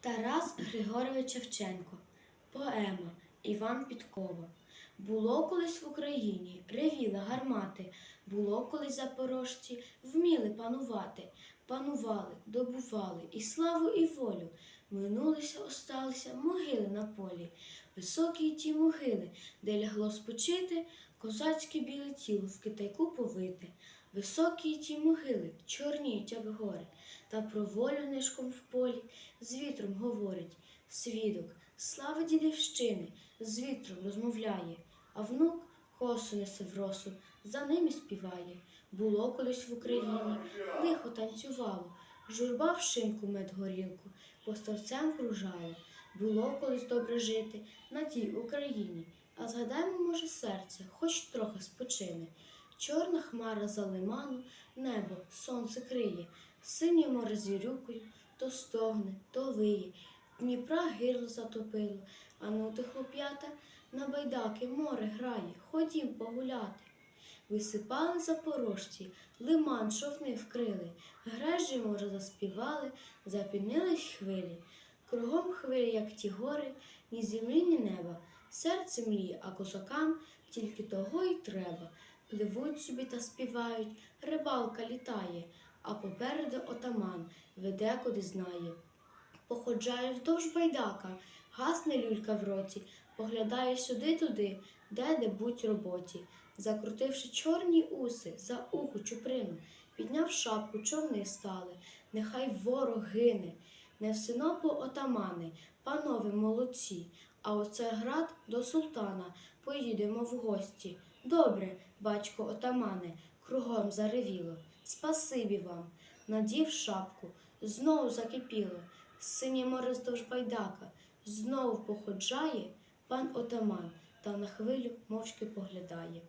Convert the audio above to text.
Тарас Григорович Шевченко. Поема Іван Підкова. Було колись в Україні, ревіли гармати, було колись запорожці, вміли панувати, панували, добували і славу, і волю. Минулися, осталися могили на полі, високі ті могили, де лягло спочити, козацьке біле тіло в китайку повите. Високі ті могили, чорніють, як гори, та про волю нишком в полі з вітром говорить. Свідок, слава дідівщини, з вітром розмовляє, а внук косу несе в росу, за ними співає. Було колись в Україні, лихо танцювало, журба в шинку мед горілку, поставцем кружало. Було колись добре жити на тій Україні, а згадаймо, може, серце, хоч трохи спочине. Чорна хмара за лиману, небо, сонце криє, синє море зірюкою, то стогне, то виє, Дніпра гирло затопило, а ну ти, хлоп'ята, на байдаки море грає, ходім погуляти. Висипали запорожці, лиман човни вкрили, грежі море заспівали, запінились хвилі. Кругом хвилі, як ті гори, ні землі, ні неба. Серце мліє, а козакам тільки того й треба. Пливуть собі та співають, рибалка літає, а попереду отаман веде куди знає. Походжає вздовж байдака, гасне люлька в роті, поглядає сюди-туди, де будь роботі. Закрутивши чорні уси, за уху чуприну, підняв шапку, човни стали, нехай ворог гине. Не в синопу отамани, панове молодці, а оце град до султана, поїдемо в гості. Добре, батько отамане, кругом заревіло. Спасибі вам. Надів шапку, знову закипіло. Синє море здовж байдака, знову походжає пан отаман та на хвилю мовчки поглядає.